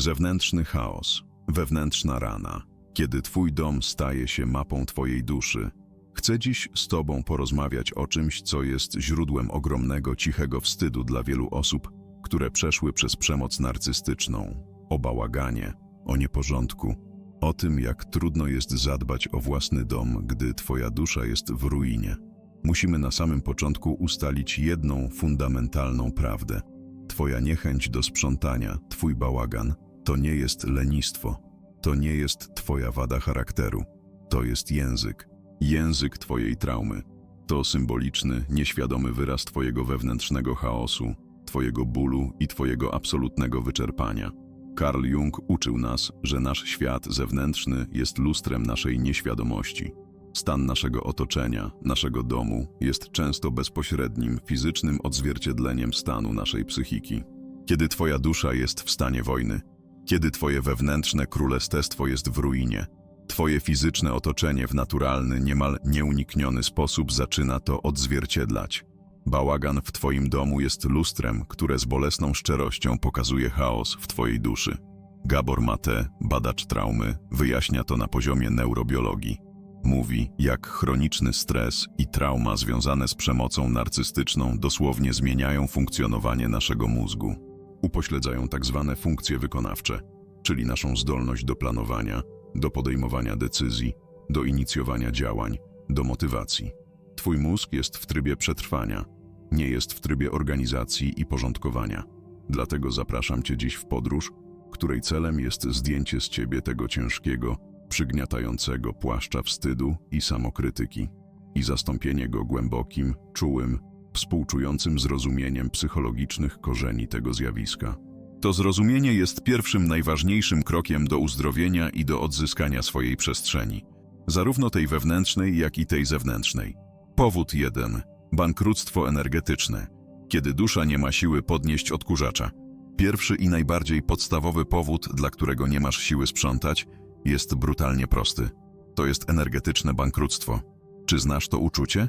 Zewnętrzny chaos, wewnętrzna rana. Kiedy twój dom staje się mapą twojej duszy, chcę dziś z tobą porozmawiać o czymś, co jest źródłem ogromnego, cichego wstydu dla wielu osób, które przeszły przez przemoc narcystyczną, o bałaganie, o nieporządku, o tym, jak trudno jest zadbać o własny dom, gdy twoja dusza jest w ruinie. Musimy na samym początku ustalić jedną fundamentalną prawdę. Twoja niechęć do sprzątania, twój bałagan, to nie jest lenistwo, to nie jest twoja wada charakteru, to jest język, język twojej traumy. To symboliczny, nieświadomy wyraz twojego wewnętrznego chaosu, twojego bólu i twojego absolutnego wyczerpania. Carl Jung uczył nas, że nasz świat zewnętrzny jest lustrem naszej nieświadomości. Stan naszego otoczenia, naszego domu jest często bezpośrednim, fizycznym odzwierciedleniem stanu naszej psychiki. Kiedy twoja dusza jest w stanie wojny, kiedy twoje wewnętrzne królestwo jest w ruinie, twoje fizyczne otoczenie w naturalny, niemal nieunikniony sposób zaczyna to odzwierciedlać. Bałagan w twoim domu jest lustrem, które z bolesną szczerością pokazuje chaos w twojej duszy. Gabor Mate, badacz traumy, wyjaśnia to na poziomie neurobiologii. Mówi, jak chroniczny stres i trauma związane z przemocą narcystyczną dosłownie zmieniają funkcjonowanie naszego mózgu. Upośledzają tak zwane funkcje wykonawcze, czyli naszą zdolność do planowania, do podejmowania decyzji, do inicjowania działań, do motywacji. Twój mózg jest w trybie przetrwania, nie jest w trybie organizacji i porządkowania. Dlatego zapraszam Cię dziś w podróż, której celem jest zdjęcie z Ciebie tego ciężkiego, przygniatającego płaszcza wstydu i samokrytyki i zastąpienie go głębokim, czułym, współczującym zrozumieniem psychologicznych korzeni tego zjawiska. To zrozumienie jest pierwszym najważniejszym krokiem do uzdrowienia i do odzyskania swojej przestrzeni, zarówno tej wewnętrznej, jak i tej zewnętrznej. Powód 1. Bankructwo energetyczne. Kiedy dusza nie ma siły podnieść odkurzacza. Pierwszy i najbardziej podstawowy powód, dla którego nie masz siły sprzątać, jest brutalnie prosty. To jest energetyczne bankructwo. Czy znasz to uczucie?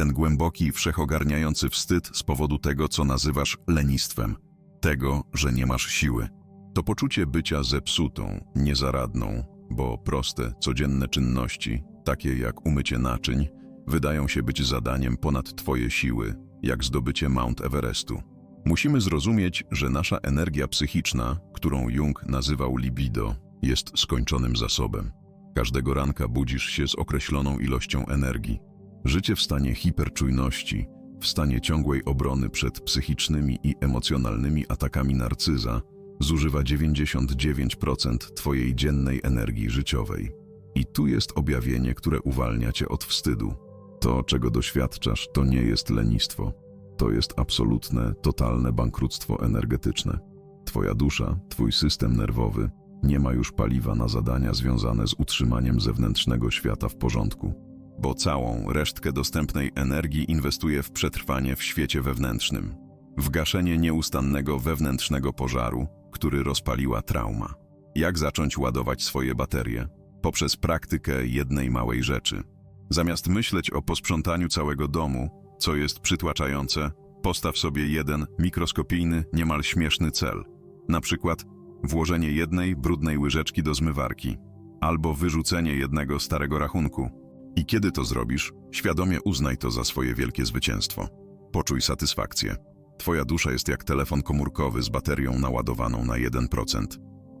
Ten głęboki, wszechogarniający wstyd z powodu tego, co nazywasz lenistwem. Tego, że nie masz siły. To poczucie bycia zepsutą, niezaradną, bo proste, codzienne czynności, takie jak umycie naczyń, wydają się być zadaniem ponad Twoje siły, jak zdobycie Mount Everestu. Musimy zrozumieć, że nasza energia psychiczna, którą Jung nazywał libido, jest skończonym zasobem. Każdego ranka budzisz się z określoną ilością energii. Życie w stanie hiperczujności, w stanie ciągłej obrony przed psychicznymi i emocjonalnymi atakami narcyza, zużywa 99% Twojej dziennej energii życiowej. I tu jest objawienie, które uwalnia Cię od wstydu. To, czego doświadczasz, to nie jest lenistwo. To jest absolutne, totalne bankructwo energetyczne. Twoja dusza, Twój system nerwowy nie ma już paliwa na zadania związane z utrzymaniem zewnętrznego świata w porządku, bo całą resztkę dostępnej energii inwestuje w przetrwanie w świecie wewnętrznym, w gaszenie nieustannego wewnętrznego pożaru, który rozpaliła trauma. Jak zacząć ładować swoje baterie? Poprzez praktykę jednej małej rzeczy. Zamiast myśleć o posprzątaniu całego domu, co jest przytłaczające, postaw sobie jeden mikroskopijny, niemal śmieszny cel. Na przykład włożenie jednej brudnej łyżeczki do zmywarki albo wyrzucenie jednego starego rachunku. I kiedy to zrobisz, świadomie uznaj to za swoje wielkie zwycięstwo. Poczuj satysfakcję. Twoja dusza jest jak telefon komórkowy z baterią naładowaną na 1%.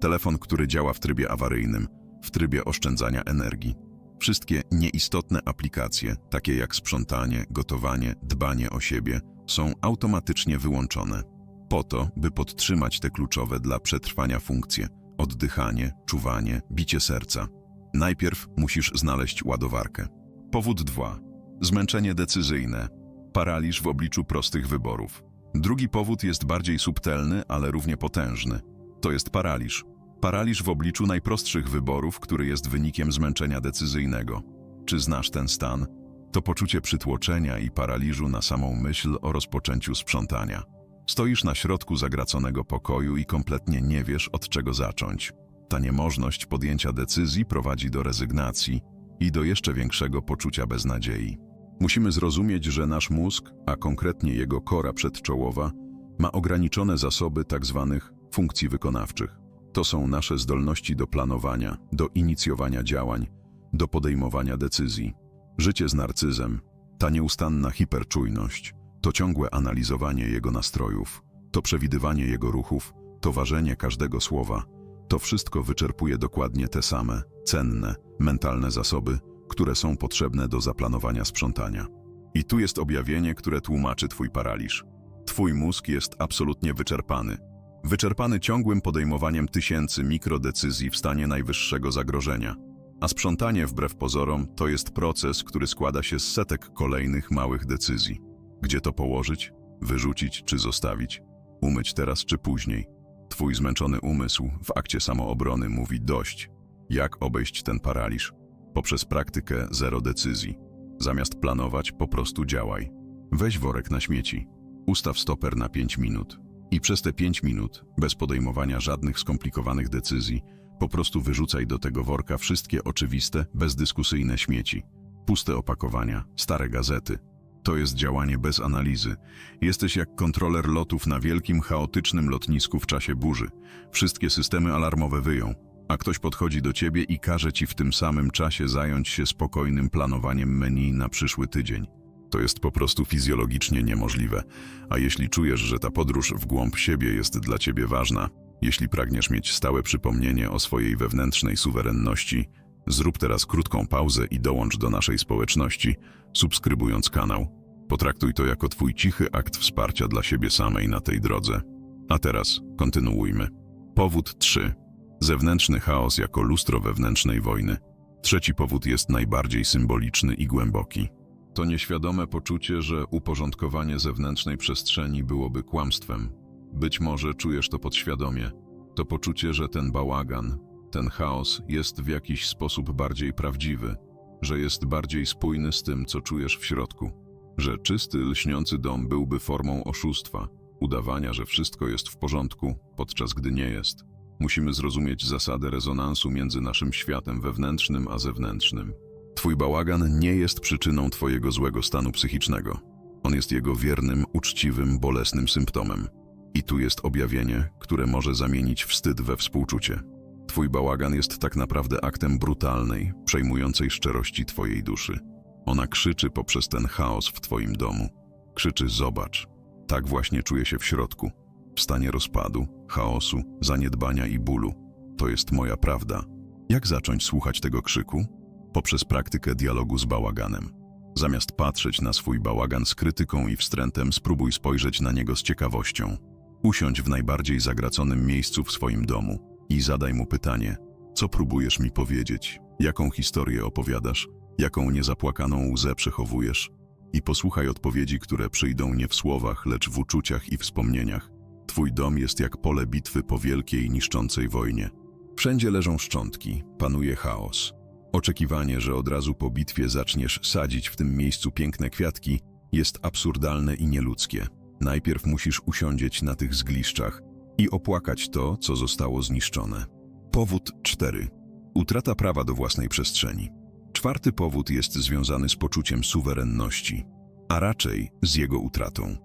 Telefon, który działa w trybie awaryjnym, w trybie oszczędzania energii. Wszystkie nieistotne aplikacje, takie jak sprzątanie, gotowanie, dbanie o siebie, są automatycznie wyłączone. Po to, by podtrzymać te kluczowe dla przetrwania funkcje oddychanie, czuwanie, bicie serca. Najpierw musisz znaleźć ładowarkę. Powód 2. Zmęczenie decyzyjne. Paraliż w obliczu prostych wyborów. Drugi powód jest bardziej subtelny, ale równie potężny. To jest paraliż. Paraliż w obliczu najprostszych wyborów, który jest wynikiem zmęczenia decyzyjnego. Czy znasz ten stan? To poczucie przytłoczenia i paraliżu na samą myśl o rozpoczęciu sprzątania. Stoisz na środku zagraconego pokoju i kompletnie nie wiesz, od czego zacząć. Ta niemożność podjęcia decyzji prowadzi do rezygnacji i do jeszcze większego poczucia beznadziei. Musimy zrozumieć, że nasz mózg, a konkretnie jego kora przedczołowa, ma ograniczone zasoby tzw. funkcji wykonawczych. To są nasze zdolności do planowania, do inicjowania działań, do podejmowania decyzji. Życie z narcyzem, ta nieustanna hiperczujność, to ciągłe analizowanie jego nastrojów, to przewidywanie jego ruchów, to ważenie każdego słowa. To wszystko wyczerpuje dokładnie te same, cenne, mentalne zasoby, które są potrzebne do zaplanowania sprzątania. I tu jest objawienie, które tłumaczy twój paraliż. Twój mózg jest absolutnie wyczerpany. Wyczerpany ciągłym podejmowaniem tysięcy mikrodecyzji w stanie najwyższego zagrożenia. A sprzątanie wbrew pozorom to jest proces, który składa się z setek kolejnych małych decyzji. Gdzie to położyć? Wyrzucić czy zostawić? Umyć teraz czy później? Twój zmęczony umysł w akcie samoobrony mówi dość. Jak obejść ten paraliż? Poprzez praktykę zero decyzji. Zamiast planować, po prostu działaj. Weź worek na śmieci. Ustaw stoper na 5 minut. I przez te 5 minut, bez podejmowania żadnych skomplikowanych decyzji, po prostu wyrzucaj do tego worka wszystkie oczywiste, bezdyskusyjne śmieci. Puste opakowania, stare gazety. To jest działanie bez analizy. Jesteś jak kontroler lotów na wielkim, chaotycznym lotnisku w czasie burzy. Wszystkie systemy alarmowe wyją, a ktoś podchodzi do ciebie i każe ci w tym samym czasie zająć się spokojnym planowaniem menu na przyszły tydzień. To jest po prostu fizjologicznie niemożliwe. A jeśli czujesz, że ta podróż w głąb siebie jest dla ciebie ważna, jeśli pragniesz mieć stałe przypomnienie o swojej wewnętrznej suwerenności, zrób teraz krótką pauzę i dołącz do naszej społeczności, subskrybując kanał. Potraktuj to jako twój cichy akt wsparcia dla siebie samej na tej drodze. A teraz kontynuujmy. Powód 3. Zewnętrzny chaos jako lustro wewnętrznej wojny. Trzeci powód jest najbardziej symboliczny i głęboki. To nieświadome poczucie, że uporządkowanie zewnętrznej przestrzeni byłoby kłamstwem. Być może czujesz to podświadomie. To poczucie, że ten bałagan, ten chaos jest w jakiś sposób bardziej prawdziwy, że jest bardziej spójny z tym, co czujesz w środku, że czysty, lśniący dom byłby formą oszustwa, udawania, że wszystko jest w porządku, podczas gdy nie jest. Musimy zrozumieć zasadę rezonansu między naszym światem wewnętrznym a zewnętrznym. Twój bałagan nie jest przyczyną Twojego złego stanu psychicznego. On jest jego wiernym, uczciwym, bolesnym symptomem. I tu jest objawienie, które może zamienić wstyd we współczucie. Twój bałagan jest tak naprawdę aktem brutalnej, przejmującej szczerości Twojej duszy. Ona krzyczy poprzez ten chaos w Twoim domu. Krzyczy: Zobacz. Tak właśnie czuje się w środku. W stanie rozpadu, chaosu, zaniedbania i bólu. To jest moja prawda. Jak zacząć słuchać tego krzyku? Poprzez praktykę dialogu z bałaganem. Zamiast patrzeć na swój bałagan z krytyką i wstrętem, spróbuj spojrzeć na niego z ciekawością. Usiądź w najbardziej zagraconym miejscu w swoim domu i zadaj mu pytanie: Co próbujesz mi powiedzieć? Jaką historię opowiadasz? Jaką niezapłakaną łzę przechowujesz? I posłuchaj odpowiedzi, które przyjdą nie w słowach, lecz w uczuciach i wspomnieniach. Twój dom jest jak pole bitwy po wielkiej, niszczącej wojnie. Wszędzie leżą szczątki, panuje chaos. Oczekiwanie, że od razu po bitwie zaczniesz sadzić w tym miejscu piękne kwiatki, jest absurdalne i nieludzkie. Najpierw musisz usiądzieć na tych zgliszczach i opłakać to, co zostało zniszczone. Powód 4. Utrata prawa do własnej przestrzeni. Czwarty powód jest związany z poczuciem suwerenności, a raczej z jego utratą.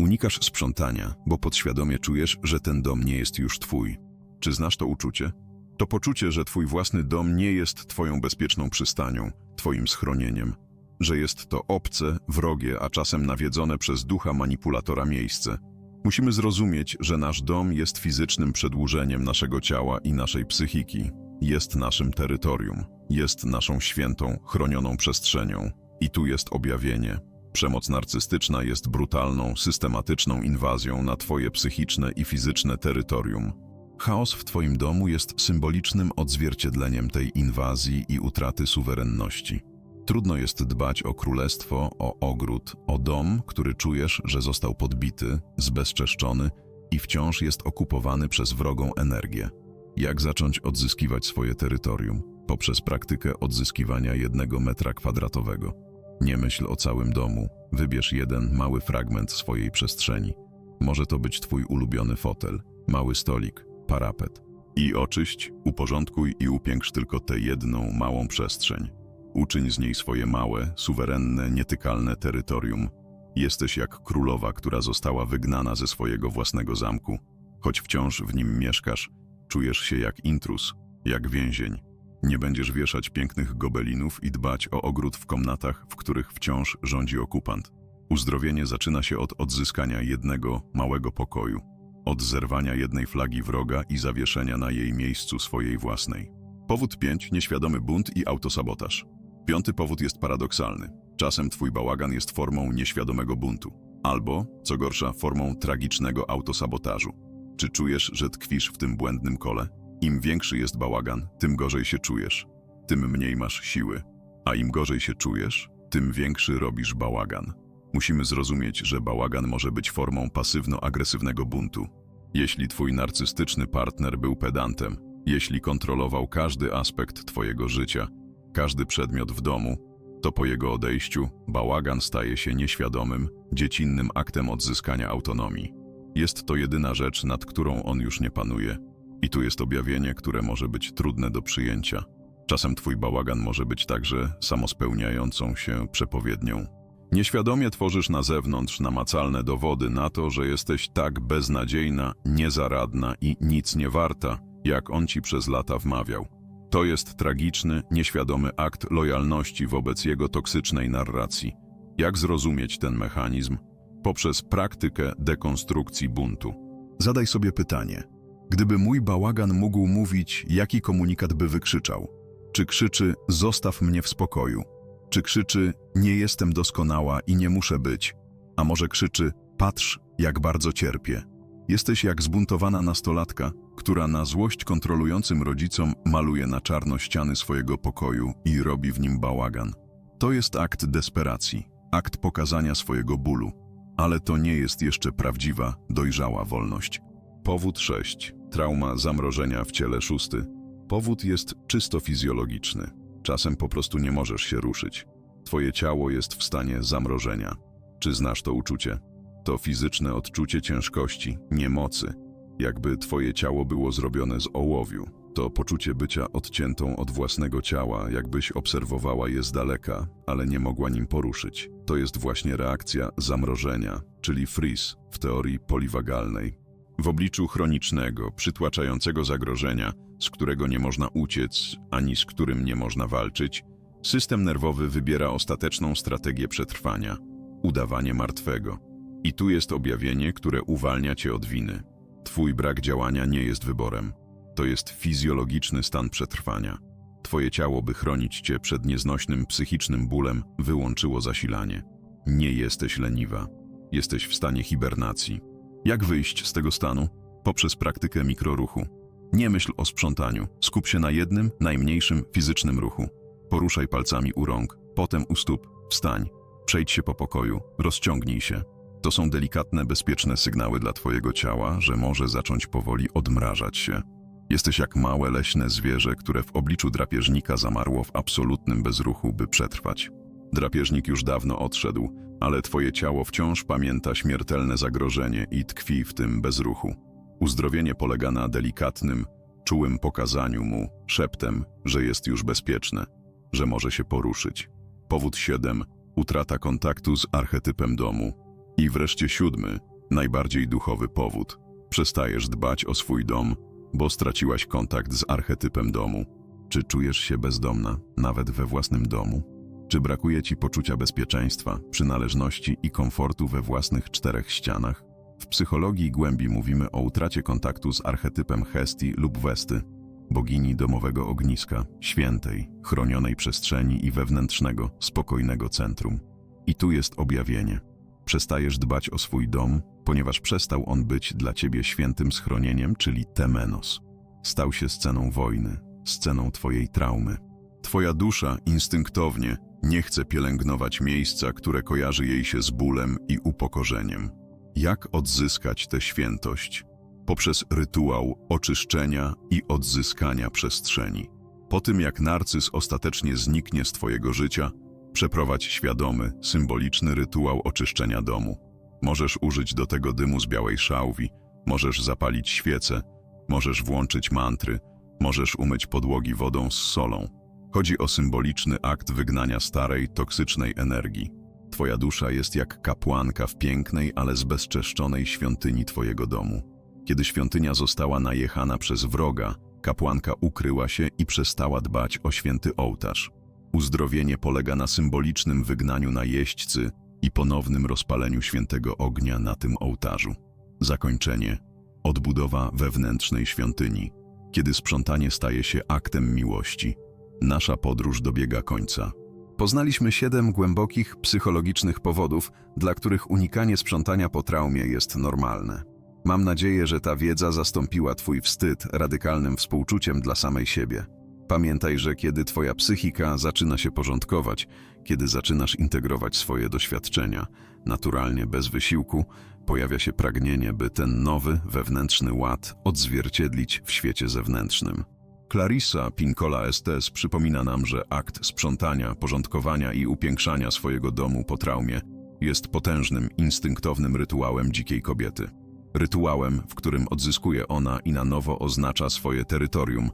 Unikasz sprzątania, bo podświadomie czujesz, że ten dom nie jest już twój. Czy znasz to uczucie? To poczucie, że twój własny dom nie jest twoją bezpieczną przystanią, twoim schronieniem, że jest to obce, wrogie, a czasem nawiedzone przez ducha manipulatora miejsce. Musimy zrozumieć, że nasz dom jest fizycznym przedłużeniem naszego ciała i naszej psychiki. Jest naszym terytorium, jest naszą świętą, chronioną przestrzenią. I tu jest objawienie. Przemoc narcystyczna jest brutalną, systematyczną inwazją na twoje psychiczne i fizyczne terytorium. Chaos w twoim domu jest symbolicznym odzwierciedleniem tej inwazji i utraty suwerenności. Trudno jest dbać o królestwo, o ogród, o dom, który czujesz, że został podbity, zbezczeszczony i wciąż jest okupowany przez wrogą energię. Jak zacząć odzyskiwać swoje terytorium? Poprzez praktykę odzyskiwania jednego metra kwadratowego. Nie myśl o całym domu, wybierz jeden mały fragment swojej przestrzeni. Może to być twój ulubiony fotel, mały stolik, parapet. I oczyść, uporządkuj i upiększ tylko tę jedną małą przestrzeń. Uczyń z niej swoje małe, suwerenne, nietykalne terytorium. Jesteś jak królowa, która została wygnana ze swojego własnego zamku. Choć wciąż w nim mieszkasz, Czujesz się jak intrus, jak więzień. Nie będziesz wieszać pięknych gobelinów i dbać o ogród w komnatach, w których wciąż rządzi okupant. Uzdrowienie zaczyna się od odzyskania jednego małego pokoju, od zerwania jednej flagi wroga i zawieszenia na jej miejscu swojej własnej. Powód 5. Nieświadomy bunt i autosabotaż. Piąty powód jest paradoksalny. Czasem twój bałagan jest formą nieświadomego buntu, albo, co gorsza, formą tragicznego autosabotażu. Czy czujesz, że tkwisz w tym błędnym kole? Im większy jest bałagan, tym gorzej się czujesz, tym mniej masz siły, a im gorzej się czujesz, tym większy robisz bałagan. Musimy zrozumieć, że bałagan może być formą pasywno-agresywnego buntu. Jeśli twój narcystyczny partner był pedantem, jeśli kontrolował każdy aspekt twojego życia, każdy przedmiot w domu, to po jego odejściu bałagan staje się nieświadomym, dziecinnym aktem odzyskania autonomii. Jest to jedyna rzecz, nad którą on już nie panuje. I tu jest objawienie, które może być trudne do przyjęcia. Czasem twój bałagan może być także samospełniającą się przepowiednią. Nieświadomie tworzysz na zewnątrz namacalne dowody na to, że jesteś tak beznadziejna, niezaradna i nic nie warta, jak on ci przez lata wmawiał. To jest tragiczny, nieświadomy akt lojalności wobec jego toksycznej narracji. Jak zrozumieć ten mechanizm? Poprzez praktykę dekonstrukcji buntu. Zadaj sobie pytanie. Gdyby mój bałagan mógł mówić, jaki komunikat by wykrzyczał? Czy krzyczy, zostaw mnie w spokoju? Czy krzyczy, nie jestem doskonała i nie muszę być? A może krzyczy, patrz, jak bardzo cierpię? Jesteś jak zbuntowana nastolatka, która na złość kontrolującym rodzicom maluje na czarno ściany swojego pokoju i robi w nim bałagan. To jest akt desperacji, akt pokazania swojego bólu, ale to nie jest jeszcze prawdziwa, dojrzała wolność. Powód 6. Trauma zamrożenia w ciele szósty. Powód jest czysto fizjologiczny. Czasem po prostu nie możesz się ruszyć. Twoje ciało jest w stanie zamrożenia. Czy znasz to uczucie? To fizyczne odczucie ciężkości, niemocy, jakby twoje ciało było zrobione z ołowiu. To poczucie bycia odciętą od własnego ciała, jakbyś obserwowała je z daleka, ale nie mogła nim poruszyć. To jest właśnie reakcja zamrożenia, czyli freeze w teorii poliwagalnej. W obliczu chronicznego, przytłaczającego zagrożenia, z którego nie można uciec, ani z którym nie można walczyć, system nerwowy wybiera ostateczną strategię przetrwania udawanie martwego. I tu jest objawienie, które uwalnia cię od winy. Twój brak działania nie jest wyborem. To jest fizjologiczny stan przetrwania. Twoje ciało, by chronić cię przed nieznośnym psychicznym bólem, wyłączyło zasilanie. Nie jesteś leniwa. Jesteś w stanie hibernacji. Jak wyjść z tego stanu? Poprzez praktykę mikroruchu. Nie myśl o sprzątaniu. Skup się na jednym, najmniejszym fizycznym ruchu. Poruszaj palcami u rąk, potem u stóp. Wstań. Przejdź się po pokoju. Rozciągnij się. To są delikatne, bezpieczne sygnały dla twojego ciała, że może zacząć powoli odmrażać się. Jesteś jak małe leśne zwierzę, które w obliczu drapieżnika zamarło w absolutnym bezruchu, by przetrwać. Drapieżnik już dawno odszedł, ale twoje ciało wciąż pamięta śmiertelne zagrożenie i tkwi w tym bezruchu. Uzdrowienie polega na delikatnym, czułym pokazaniu mu, szeptem, że jest już bezpieczne, że może się poruszyć. Powód 7. Utrata kontaktu z archetypem domu. I wreszcie siódmy, najbardziej duchowy powód. Przestajesz dbać o swój dom, bo straciłaś kontakt z archetypem domu. Czy czujesz się bezdomna, nawet we własnym domu? Czy brakuje ci poczucia bezpieczeństwa, przynależności i komfortu we własnych czterech ścianach? W psychologii głębi mówimy o utracie kontaktu z archetypem Hesti lub Westy, bogini domowego ogniska, świętej, chronionej przestrzeni i wewnętrznego, spokojnego centrum. I tu jest objawienie. Przestajesz dbać o swój dom, ponieważ przestał on być dla ciebie świętym schronieniem, czyli temenos. Stał się sceną wojny, sceną twojej traumy. Twoja dusza instynktownie nie chce pielęgnować miejsca, które kojarzy jej się z bólem i upokorzeniem. Jak odzyskać tę świętość? Poprzez rytuał oczyszczenia i odzyskania przestrzeni. Po tym jak narcyz ostatecznie zniknie z twojego życia, przeprowadź świadomy, symboliczny rytuał oczyszczenia domu. Możesz użyć do tego dymu z białej szałwi, możesz zapalić świece, możesz włączyć mantry, możesz umyć podłogi wodą z solą. Chodzi o symboliczny akt wygnania starej, toksycznej energii. Twoja dusza jest jak kapłanka w pięknej, ale zbezczeszczonej świątyni Twojego domu. Kiedy świątynia została najechana przez wroga, kapłanka ukryła się i przestała dbać o święty ołtarz. Uzdrowienie polega na symbolicznym wygnaniu najeźdźcy i ponownym rozpaleniu świętego ognia na tym ołtarzu. Zakończenie. Odbudowa wewnętrznej świątyni. Kiedy sprzątanie staje się aktem miłości, nasza podróż dobiega końca. Poznaliśmy siedem głębokich psychologicznych powodów, dla których unikanie sprzątania po traumie jest normalne. Mam nadzieję, że ta wiedza zastąpiła Twój wstyd radykalnym współczuciem dla samej siebie. Pamiętaj, że kiedy Twoja psychika zaczyna się porządkować, kiedy zaczynasz integrować swoje doświadczenia, naturalnie bez wysiłku, pojawia się pragnienie, by ten nowy, wewnętrzny ład odzwierciedlić w świecie zewnętrznym. Clarissa Pincola Estes przypomina nam, że akt sprzątania, porządkowania i upiększania swojego domu po traumie jest potężnym, instynktownym rytuałem dzikiej kobiety. Rytuałem, w którym odzyskuje ona i na nowo oznacza swoje terytorium,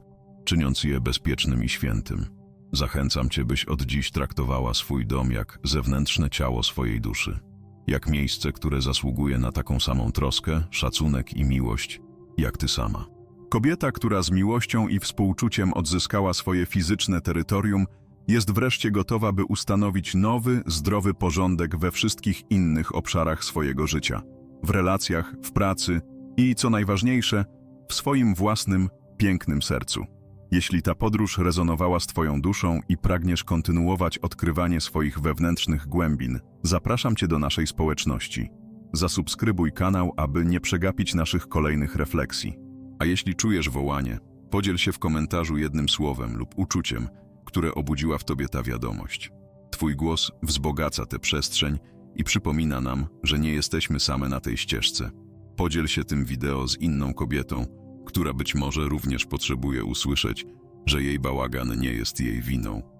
czyniąc je bezpiecznym i świętym. Zachęcam Cię, byś od dziś traktowała swój dom jak zewnętrzne ciało swojej duszy. Jak miejsce, które zasługuje na taką samą troskę, szacunek i miłość, jak Ty sama. Kobieta, która z miłością i współczuciem odzyskała swoje fizyczne terytorium, jest wreszcie gotowa, by ustanowić nowy, zdrowy porządek we wszystkich innych obszarach swojego życia w relacjach, w pracy i, co najważniejsze, w swoim własnym, pięknym sercu. Jeśli ta podróż rezonowała z Twoją duszą i pragniesz kontynuować odkrywanie swoich wewnętrznych głębin, zapraszam Cię do naszej społeczności. Zasubskrybuj kanał, aby nie przegapić naszych kolejnych refleksji. A jeśli czujesz wołanie, podziel się w komentarzu jednym słowem lub uczuciem, które obudziła w Tobie ta wiadomość. Twój głos wzbogaca tę przestrzeń i przypomina nam, że nie jesteśmy same na tej ścieżce. Podziel się tym wideo z inną kobietą, która być może również potrzebuje usłyszeć, że jej bałagan nie jest jej winą.